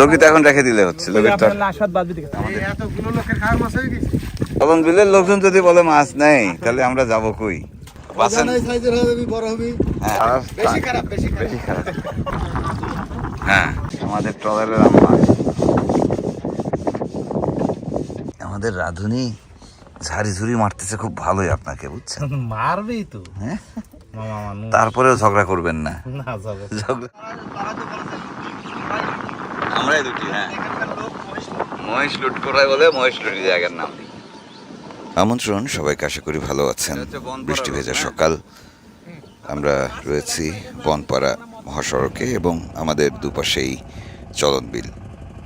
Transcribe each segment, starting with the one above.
তো এখন রেখে দিলে হচ্ছে হয়ে গেছে। তখন বিলের লোকজন যদি বলে মাছ নেই তাহলে আমরা যাব কই? বাসেন সাইজের হবে বড় হবে। হ্যাঁ। বেশি খারাপ বেশি খারাপ। বেশি খারাপ। হ্যাঁ আমাদের ট্রলারের আমাদের রাধুনি ঝাড়ি ঝুড়ি মারতেছে খুব ভালোই আপনাকে বুঝছেন? মারবেই তো। হ্যাঁ? তারপরেও ঝগড়া করবেন না। না ঝগড়া আমরাই দুটি হ্যাঁ। মহেশ লুট করায় বলে মহেশ লুটি জায়গার নাম। আমন্ত্রণ সবাইকে আশা করি ভালো আছেন। বৃষ্টি ভেজা সকাল। আমরা রয়েছি বনপাড়া মহাসড়কে এবং আমাদের দুপাশেই চলন বিল।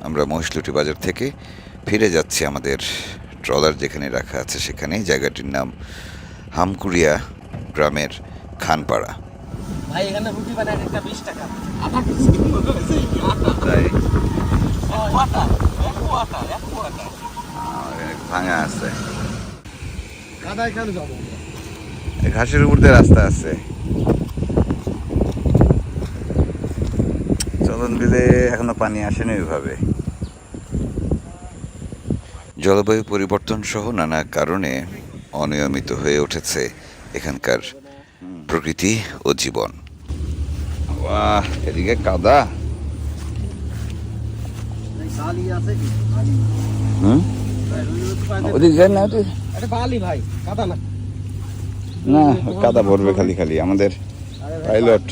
আমরা মহিষলুটি বাজার থেকে ফিরে যাচ্ছি আমাদের ট্রলার যেখানে রাখা আছে সেখানে জায়গাটির নাম হামকুড়িয়া গ্রামের খানপাড়া। ভাই এখানে রুটি বানায় একটা বিশ টাকা তাই কোয়াটা এক কোয়াটা এক কোয়াটা ভাঙা আছে। ঘাসের উপর দিয়ে রাস্তা আছে। চলন বিলে এখনও পানি আসেনি ওইভাবে। জলবায়ু পরিবর্তন সহ নানা কারণে অনিয়মিত হয়ে উঠেছে এখানকার প্রকৃতি ও জীবন। বাহ এদিকে কাদা। হুম? ওদিকে না আরে বালি ভাই কাদা না। না কাদা ভরবে খালি খালি আমাদের পাইলট।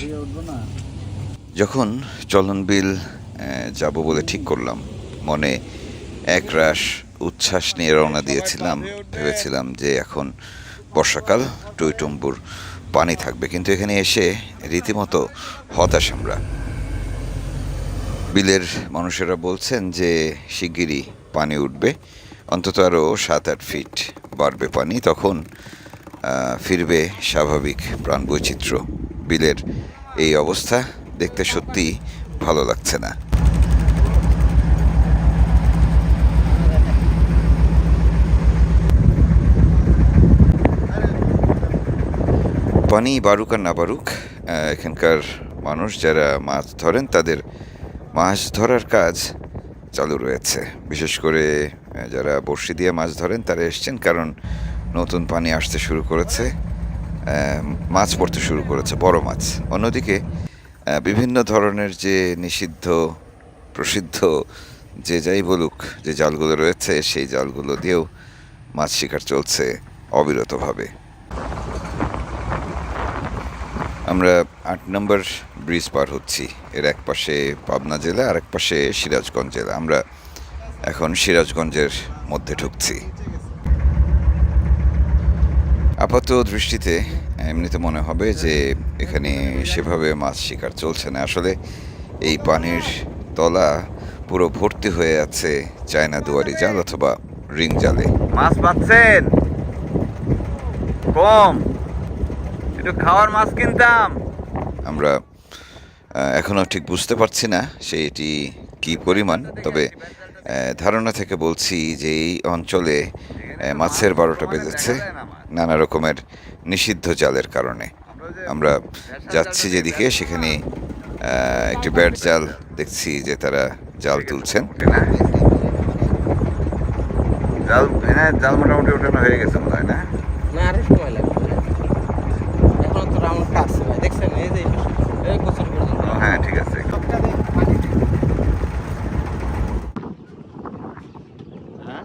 যখন চলন বিল যাব বলে ঠিক করলাম মনে একরাশ উচ্ছ্বাস নিয়ে রওনা দিয়েছিলাম ভেবেছিলাম যে এখন বর্ষাকাল টইটম্বুর পানি থাকবে। কিন্তু এখানে এসে রীতিমতো হতাশ আমরা। বিলের মানুষেরা বলছেন যে শিগগিরই পানি উঠবে। অন্তত আরও সাত, আট ফিট বাড়বে পানি। তখন ফিরবে স্বাভাবিক প্রাণ বৈচিত্র্য বিলের এই অবস্থা দেখতে সত্যি ভালো লাগছে না। পানি বারুক আর না বারুক এখানকার মানুষ যারা মাছ ধরেন তাদের মাছ ধরার কাজ চালু রয়েছে। বিশেষ করে যারা বড়শি দিয়ে মাছ ধরেন, তারা এসছেন কারণ নতুন পানি আসতে শুরু করেছে মাছ পড়তে শুরু করেছে, বড় মাছ। অন্যদিকে বিভিন্ন ধরনের যে নিষিদ্ধ, প্রসিদ্ধ, যে যাই বলুক, যে জালগুলো রয়েছে, সেই জালগুলো দিয়েও মাছ শিকার চলছে অবিরতভাবে। আমরা আট নম্বর ব্রিজ পার হচ্ছি। এর এক পাশে পাবনা জেলা আর এক পাশে সিরাজগঞ্জ জেলা। আমরা এখন সিরাজগঞ্জের মধ্যে ঢুকছি। আপাত দৃষ্টিতে এমনিতে মনে হবে যে এখানে সেভাবে মাছ শিকার চলছে না। আসলে এই পানির তলা পুরো ভর্তি হয়ে আছে চায়না দুয়ারি জাল অথবা রিং জালে। মাছ পাচ্ছেন? কম। একটু খাওয়ার মাছ কিনতাম। আমরা আহ, এখনও ঠিক বুঝতে পারছি না সেটি কি পরিমাণ তবে ধারণা থেকে বলছি যে এই অঞ্চলে মাছের বারোটা বেজেছে নানা রকমের নিষিদ্ধ জালের কারণে। আমরা যাচ্ছি যেদিকে সেখানে একটি ব্যাট জাল দেখছি যে তারা জাল তুলছেন। জাল জাল মোটামুটি ওঠানো হয়ে গেছে হয় না না আরও সময় লাগবে এখন তো রাউন্ড কাটছে ভাই দেখছেন এই যে এই পাশে, এই গোসল পর্যন্ত হ্যাঁ ঠিক আছে হ্যাঁ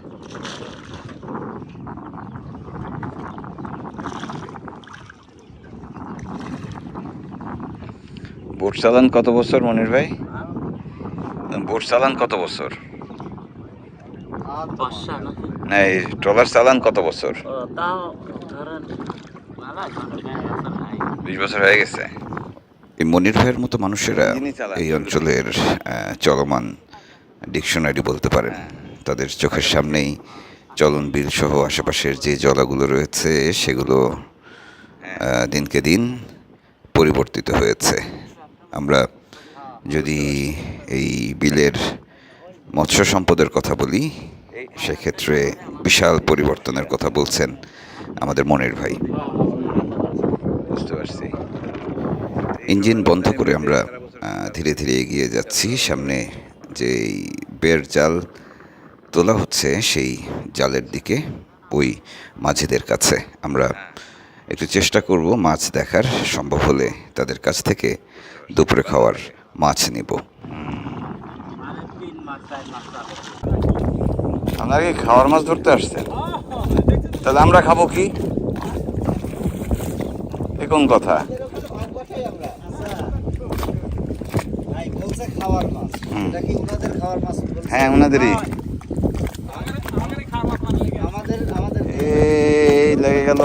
বোট চালান কত বছর মনির ভাই? বোট চালান কত বছর? বর্ষা নাকি না এই ট্রলার চালান কত বছর? বিশ বছর হয়ে গেছে। এই মনির ভাইয়ের মতো মানুষেরা এই অঞ্চলের চলমান ডিকশনারি বলতে পারেন। তাদের চোখের সামনেই চলন বিল সহ আশেপাশের যে জলাগুলো রয়েছে সেগুলো দিনকে দিন পরিবর্তিত হয়েছে। আমরা যদি এই বিলের মৎস্য সম্পদের কথা বলি সেক্ষেত্রে বিশাল পরিবর্তনের কথা বলছেন আমাদের মনের ভাই। বুঝতে পারছি। ইঞ্জিন বন্ধ করে আমরা ধীরে ধীরে এগিয়ে যাচ্ছি। সামনে যে বের জাল তোলা হচ্ছে সেই জালের দিকে ওই মাঝিদের কাছে আমরা একটু চেষ্টা করব মাছ দেখার সম্ভব হলে তাদের কাছ থেকে দুপুরে খাওয়ার মাছ নিব। আপনারা কি খাওয়ার মাছ ধরতে আসছেন তাহলে আমরা খাব কি? এ কোন কথা? ভাই বলছে খাওয়ার মাছ এটা কি ওনাদের খাওয়ার মাছ বলছে? হ্যাঁ ওনাদেরই আমাদের আমাদের এই লেগে গেল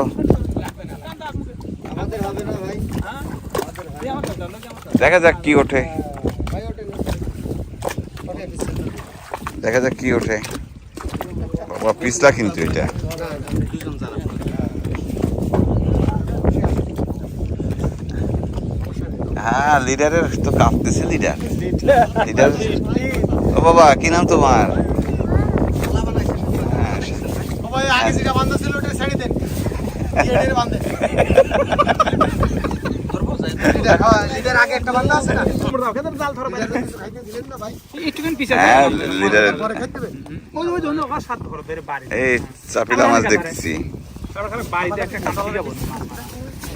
আমাদের হবে না ভাই দেখা যাক কি ওঠে। দেখা যাক কি ওঠে। বাবা পিছলা কিন্তু এটা। হ্যাঁ লিডারের তো কাঁপতেছে লিডার। লিডার ও বাবা কি নাম তোমার? হ্যাঁ, বাড়িতে একটা কাঁচা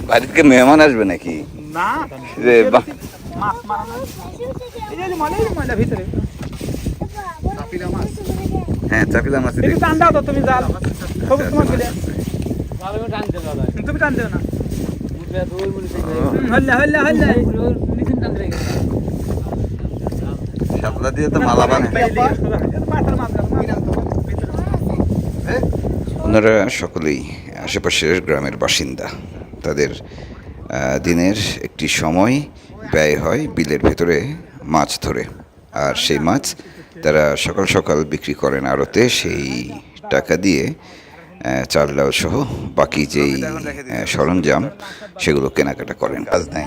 বাড়িতে মেহমান আসবে নাকি? না হ্যাঁ চাপিলা মাছ তুমি জাল। তুমি টান দেও না। শাপলা দিয়ে তো মালা ওনারা সকলেই আশেপাশের গ্রামের বাসিন্দা। তাদের দিনের একটি সময় ব্যয় হয় বিলের ভেতরে মাছ ধরে। আর সেই মাছ তারা সকাল সকাল বিক্রি করেন আড়তে। সেই টাকা দিয়ে চাল ডাল সহ বাকি যেই সরঞ্জাম সেগুলো কেনাকাটা করেন কাজ নাই।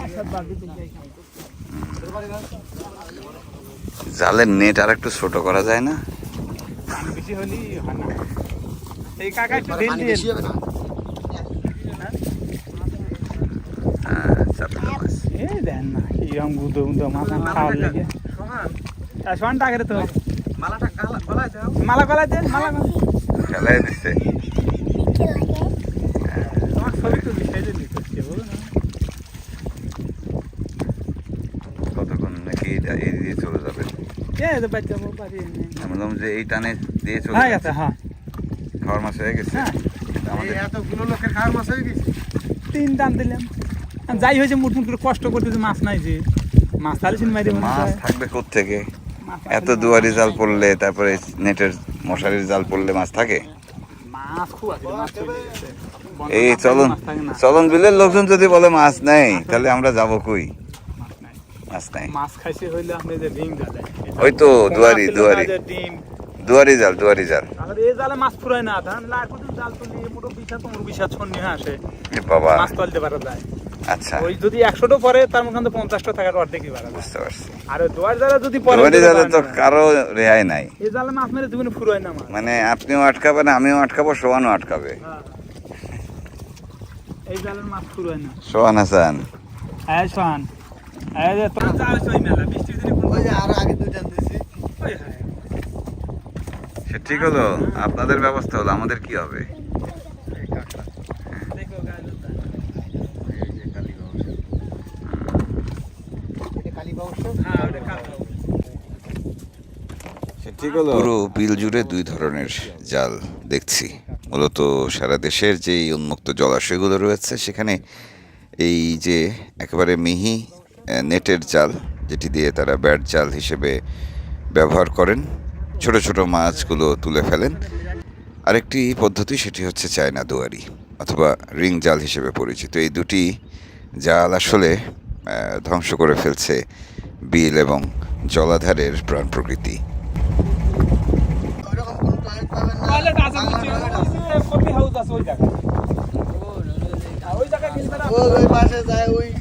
জালের নেট আর একটু ছোট করা যায় না? গলায় মালা গলা দেন মালা গলা ফেলাই দিচ্ছে কতক্ষণ নাকি এই দিয়ে চলে যাবে? এই বললাম যে টানে দিয়ে চলে গেছে হ্যাঁ। খাওয়ার মাছ হয়ে গেছে। হ্যাঁ। আমাদের এতগুলো লোকের খাওয়ার মাছ হয়ে গেছে? তিন দাম দিলাম। আর যাই হয়েছে মুট মুট করে কষ্ট করতে যে মাছ নাই যে। মাছ তাহলে সিন মাছ থাকবে থেকে মাছ এত দুয়ারি জাল পড়লে তারপরে নেটের মশারির জাল পড়লে মাছ থাকে? এই চলন। চলন বিলের লোকজন যদি বলে মাছ নেই তাহলে আমরা যাব কই? মাছ নাই। মাছ নাই। মাছ খাইছে হইলে আপনি যে রিং জালে ওই তো দুয়ারি দুয়ারি। ডিম? দুয়ারি জাল দুয়ারি জাল। এই জালে মাছ ফুরায় না। ধান মোটো তোমার আসে। বাবা। মাছ তুলতে পারা যায়। আচ্ছা। ওই যদি একশোটা পরে তার মধ্যে পঞ্চাশটা টাকার অর্ধেকই পারা বুঝতে পারছি। আর দোয়ার জালে যদি পরে দুয়ারি পারে তো কারও রেহাই নাই। এই জালে মাছ মেরে জীবনে ফুরায় না মানে আপনিও আটকাবেন আমিও আটকাবো সোহানও আটকাবে। হ্যাঁ। এই জালের মাছ ফুরায় না। সোহান হাসান। হ্যাঁ শোন এই যে তোমার যা ওই মেলা বৃষ্টি যদি ওই যে আরও আগে দুইটা দিয়েছি ওই হয়। সে ঠিক হলো। আপনাদের ব্যবস্থা হলো আমাদের কি হবে দেখো গাইলো এটা কালী বাউস হ্যাঁ ওটা কাটা ঠিক হলো পুরো বিল জুড়ে দুই ধরনের জাল দেখছি। মূলত সারা দেশের যে উন্মুক্ত জলাশয়গুলো রয়েছে, সেখানে এই যে একেবারে মিহি নেটের জাল, যেটি দিয়ে তারা ব্যাট জাল হিসেবে ব্যবহার করেন, ছোট ছোট মাছগুলো তুলে ফেলেন। আরেকটি পদ্ধতি সেটি হচ্ছে চায়না দুয়ারি অথবা রিং জাল হিসেবে পরিচিত। এই দুটি জাল আসলে ধ্বংস করে ফেলছে বিল এবং জলাধারের প্রাণ প্রকৃতি। ওই জায়গায়। যায় পাবেন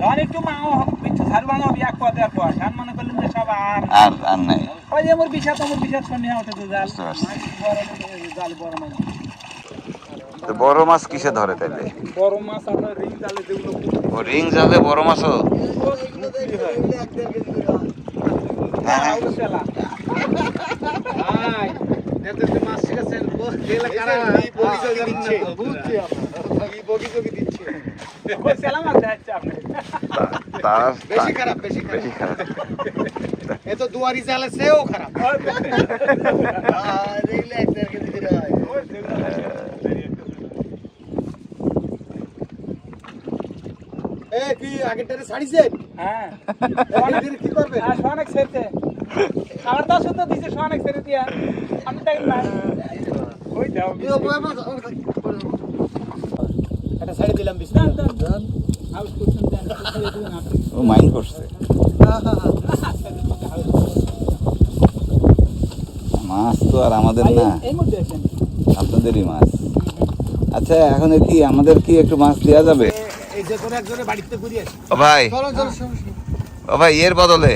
তখন একটু মাও ঝাড় বানো হবে এক পথে আর পথ ধান মনে করলেন যে সব আর আর আর নাই। ওই যে আমার বিষাদ আমার বিষাদ উঠেছে জাল। জাল বড় মাছ। তো বড় মাছ কিসে ধরে তাইলে? বড় মাছ আপনার রিং জালে যেগুলো ও রিং জালে বড় মাছও? হ্যাঁ হ্যাঁ। সেলা ওই সেলা মাছ আপনি তার বেশি খারাপ বেশি খারাপ বেশি খারাপ এ তো দুয়ারি চালে সেও খারাপ হয় এ কি আগেরটারে ছাড়িছেন হ্যাঁ কি করবে হ্যাঁ সোয়ানেক ছেড়েছে খাবার দাও শুদ্ধ দিছে সোয়ানেক ছেড়ে দিয়া আমি দেখেন ওই দাও এটা ছাড়ি দিলাম দান দান হাউস করছেন দেন ছেড়ে দিবেন আপনি। ও মাইন্ড করছে। মাছ তো আর আমাদের ভাই, না। আপনাদেরই মাছ। আচ্ছা এখন কি আমাদের কি একটু মাছ দেওয়া যাবে? এই যে কোনো একজনের বাড়িতে ঘুরিয়ে আসি। ও ভাই। চলো চলো ও ভাই এর বদলে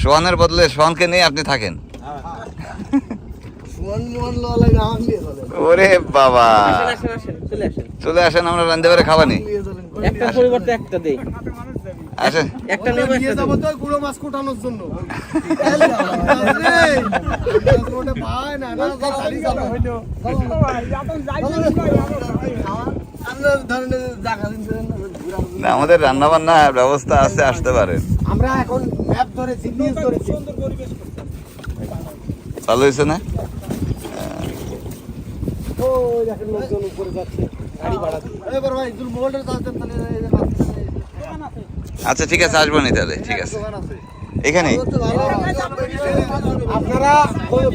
সোয়ানের বদলে সোয়ানকে নিয়ে আপনি থাকেন সুমন মোহন ললে গান নিয়ে চলে ওরে বাবা। চলে আসেন। আমরা রান্ধে পারে খাবানি। নিয়ে চলেন পরিবর্তে একটা দেই। আসেন। একটা নিয়ে একটা তো গুঁড়ো মাছ কোটানোর জন্য না না ছাড়ি যাবে এখন যাই আমরা ধরেন জায়গা দিন না আমাদের রান্না বান্না ব্যবস্থা আছে আসতে পারেন। আমরা এখন ম্যাপ ধরেছি ধরেছি। ভালো হয়েছে না? ও দেখেন লোকজন উপরে যাচ্ছে গাড়ি ভাড়া দিয়ে। এবার ভাই জুল মোবাইলটা চালাতেন তাহলে এই যে মাছ দোকান আছে আচ্ছা ঠিক আছে আসব নি তাহলে ঠিক আছে। এখানে? আপনারা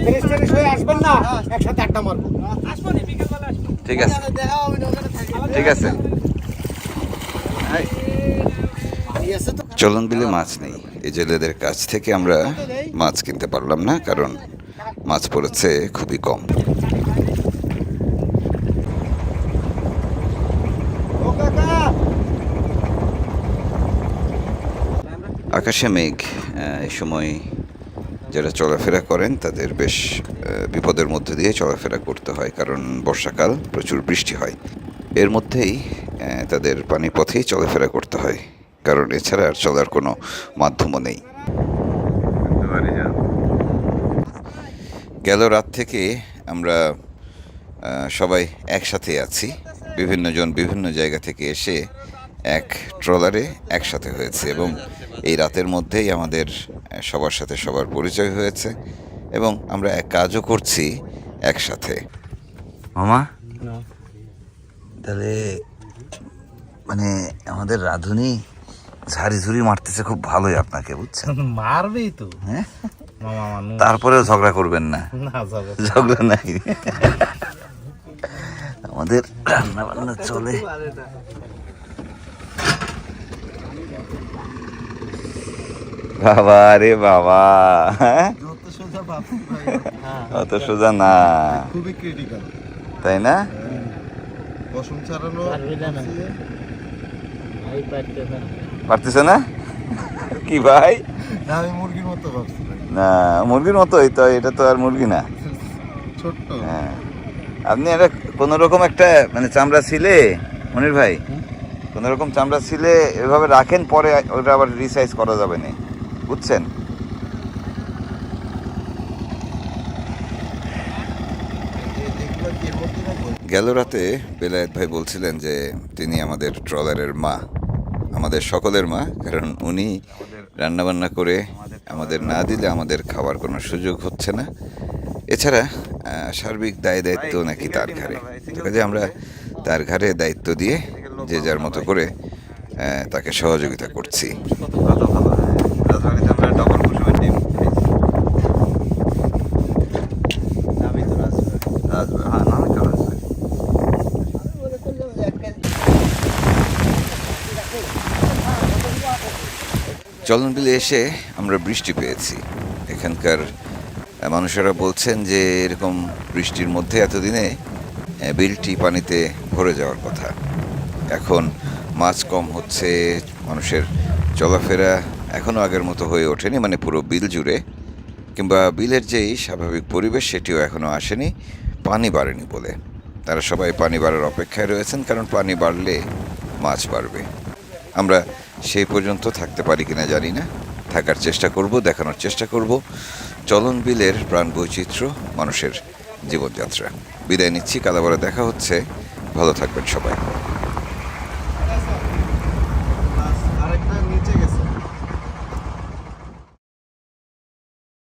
ফ্রেশ ট্রেশ হয়ে আসবেন না একসাথে আড্ডা মারবো। আসব নি বিকেলবেলা আসব। ঠিক আছে। ঠিক চলন বিলে মাছ নেই। এই জেলেদের কাছ থেকে আমরা মাছ কিনতে পারলাম না কারণ মাছ পড়েছে খুবই কম ও কাকা আকাশে মেঘ এই সময় যারা চলাফেরা করেন তাদের বেশ বিপদের মধ্যে দিয়ে চলাফেরা করতে হয় কারণ বর্ষাকাল, প্রচুর বৃষ্টি হয়। এর মধ্যেই তাদের পানিপথেই চলাফেরা করতে হয় কারণ এছাড়া আর চলার কোনো মাধ্যমও নেই। গেল রাত থেকে আমরা সবাই একসাথে আছি। বিভিন্ন জন বিভিন্ন জায়গা থেকে এসে এক ট্রলারে একসাথে হয়েছে এবং এই রাতের মধ্যেই আমাদের সবার সাথে সবার পরিচয় হয়েছে এবং আমরা এক কাজও করছি একসাথে। মামা? তাহলে মানে আমাদের রাধুনি ঝাড়ি ঝুড়ি মারতেছে খুব ভালোই আপনাকে বুঝছেন? মারবেই তো। হ্যাঁ? মামা তারপরেও ঝগড়া করবেন না। না যাবে ঝগড়া নাই আমাদের রান্না বান্না চলে বাবা রে বাবা। হ্যাঁ? যত সোজা বাপ অত সোজা না। খুবই ক্রিটিক্যাল তাই না? বসুন ছাড়ানো পারতেছে না? কি ভাই? না আমি মুরগির মতো ভাবছি না মুরগির মতোই তো এটা তো আর মুরগি না। ছোট্ট। হ্যাঁ। আপনি একটা কোনো রকম একটা মানে চামড়া ছিলে মনির ভাই? কোনো রকম চামড়া ছিলে এভাবে রাখেন পরে ওটা আবার রিসাইজ করা যাবে না। বুঝছেন? গেল রাতে বেলায়েত ভাই বলছিলেন যে তিনি আমাদের ট্রলারের মা, আমাদের সকলের মা, কারণ উনি রান্নাবান্না করে আমাদের না দিলে আমাদের খাওয়ার কোনো সুযোগ হচ্ছে না। এছাড়া সার্বিক দায় দায়িত্ব নাকি তার ঘাড়ে? কাজে আমরা তার ঘাড়ে দায়িত্ব দিয়ে যে যার মতো করে তাকে সহযোগিতা করছি আমি তো রাজু। হ্যাঁ নানা কাজ আছে বলে করলাম যে এক চলন বিলে এসে আমরা বৃষ্টি পেয়েছি। এখানকার মানুষেরা বলছেন যে এরকম বৃষ্টির মধ্যে এতদিনে বিলটি পানিতে ভরে যাওয়ার কথা। এখন মাছ কম হচ্ছে, মানুষের চলাফেরা এখনও আগের মতো হয়ে ওঠেনি মানে পুরো বিল জুড়ে। কিংবা বিলের যেই স্বাভাবিক পরিবেশ, সেটিও এখনও আসেনি, পানি বাড়েনি বলে। তারা সবাই পানি বাড়ার অপেক্ষায় রয়েছেন, কারণ পানি বাড়লে মাছ বাড়বে। আমরা সেই পর্যন্ত থাকতে পারি কিনা জানি না। থাকার চেষ্টা করব, দেখানোর চেষ্টা করব। চলন বিলের প্রাণ বৈচিত্র্য, মানুষের জীবনযাত্রা। বিদায় নিচ্ছি কালাবারে দেখা হচ্ছে। ভালো থাকবেন সবাই।